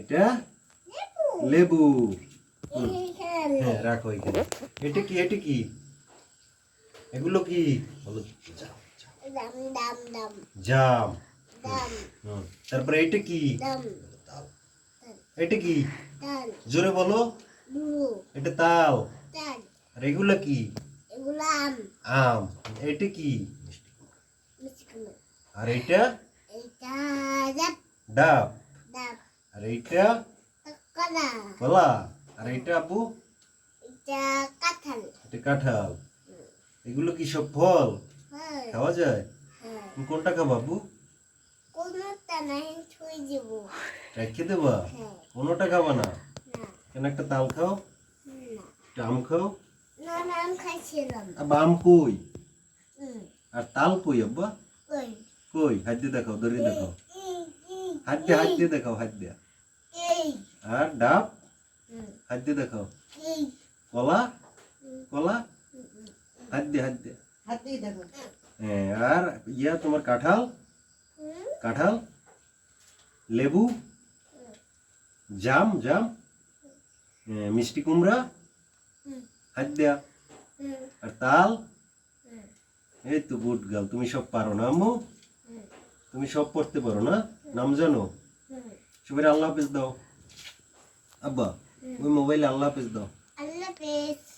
এটা লেবু। হ্যাঁ রাখো এখানে। এটা কি? এটা কি? এগুলো কি? বলো। জাম। তারপরে এটা কি? এটা কি? জোরে বলো। এটা তাল। দান আর এগুলো কি? আম। আম। এটা কি? আর এটা? ডাব। আর এইটা কলা কলা আর এইটা আপু এটা কাঁঠাল এটা কাঁঠাল এগুলো কি সব ফল খাওয়া যায় কোনটা খাবা আপু রেখে দেবা কোনোটা খাবা না কেন একটা তাল খাও আম খাও আমি কই আর তাল কই আব্বা কই হাত দিয়ে দেখাও ধরে দেখাও হাত দিয়ে হাত দিয়ে দেখাও হাত দিয়ে আর ডাব? হাত দিয়ে দেখাও। কলা? কলা? হাত দিয়ে হাত দিয়ে। হ্যাঁ আর ইয়া তোমার কাঁঠাল? কাঁঠাল? লেবু? জাম জাম? হ্যাঁ, মিষ্টি কুমড়া? হাত দেয়া। আর তাল? এই তো বুট গাল তুমি সব পারো না আম্মু। তুমি সব পড়তে পারো না? নাম জানো? সবাই আল্লাহ হাফেজ দাও। আব্বা ওই মোবাইলে আল্লাহ হাফেজ দাও। আল্লাহ হাফেজ।